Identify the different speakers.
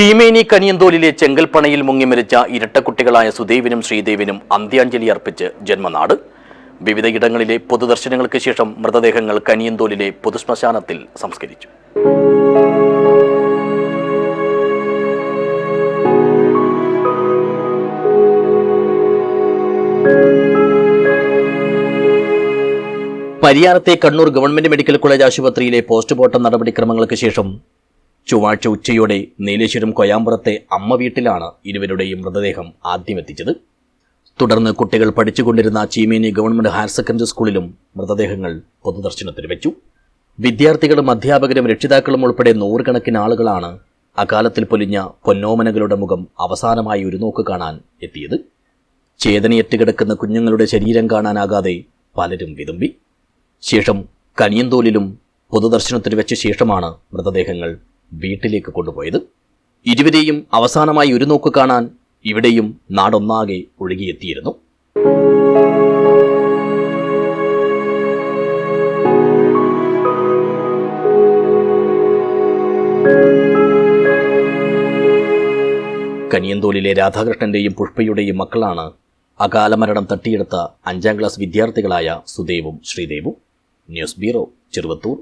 Speaker 1: ചീമേനി കനിയന്തോലിലെ ചെങ്കൽപ്പണയിൽ മുങ്ങി മരിച്ച ഇരട്ടക്കുട്ടികളായ സുദേവിനും ശ്രീദേവിനും അന്ത്യാഞ്ജലി അർപ്പിച്ച് ജന്മനാട്. വിവിധയിടങ്ങളിലെ പൊതുദർശനങ്ങൾക്ക് ശേഷം മൃതദേഹങ്ങൾ കനിയന്തോലിലെ പൊതുശ്മശാനത്തിൽ സംസ്കരിച്ചു. പരിയാരത്തെ കണ്ണൂർ ഗവൺമെന്റ് മെഡിക്കൽ കോളേജ് ആശുപത്രിയിലെ പോസ്റ്റ്മോർട്ടം നടപടിക്രമങ്ങൾക്ക് ശേഷം ചൊവ്വാഴ്ച ഉച്ചയോടെ നീലേശ്വരം കൊയാമ്പുറത്തെ അമ്മ വീട്ടിലാണ് ഇരുവരുടെയും മൃതദേഹം ആദ്യമെത്തിച്ചത്. തുടർന്ന് കുട്ടികൾ പഠിച്ചുകൊണ്ടിരുന്ന ചീമേനി ഗവൺമെന്റ് ഹയർ സെക്കൻഡറി സ്കൂളിലും മൃതദേഹങ്ങൾ പൊതുദർശനത്തിന് വെച്ചു. വിദ്യാർത്ഥികളും അധ്യാപകരും രക്ഷിതാക്കളും ഉൾപ്പെടെ നൂറുകണക്കിന് ആളുകളാണ് അകാലത്തിൽ പൊലിഞ്ഞ പൊന്നോമനകളുടെ മുഖം അവസാനമായി ഒരു നോക്ക് കാണാൻ എത്തിയത്. ചേതനയറ്റ് കിടക്കുന്ന കുഞ്ഞുങ്ങളുടെ ശരീരം കാണാനാകാതെ പലരും വിതുമ്പി. ശേഷം കനിയന്തോലിലും പൊതുദർശനത്തിന് വെച്ച ശേഷമാണ് മൃതദേഹങ്ങൾ വീട്ടിലേക്ക് കൊണ്ടുപോയത്. ഇരുവരെയും അവസാനമായി ഒരു നോക്ക് കാണാൻ ഇവിടെയും നാടൊന്നാകെ ഒഴുകിയെത്തിയിരുന്നു. കനിയന്തോലിലെ രാധാകൃഷ്ണന്റെയും പുഷ്പയുടെയും മക്കളാണ് അകാലമരണം തട്ടിയെടുത്ത അഞ്ചാം ക്ലാസ് വിദ്യാർത്ഥികളായ സുദേവും ശ്രീദേവും. News bureau Cheruvathur.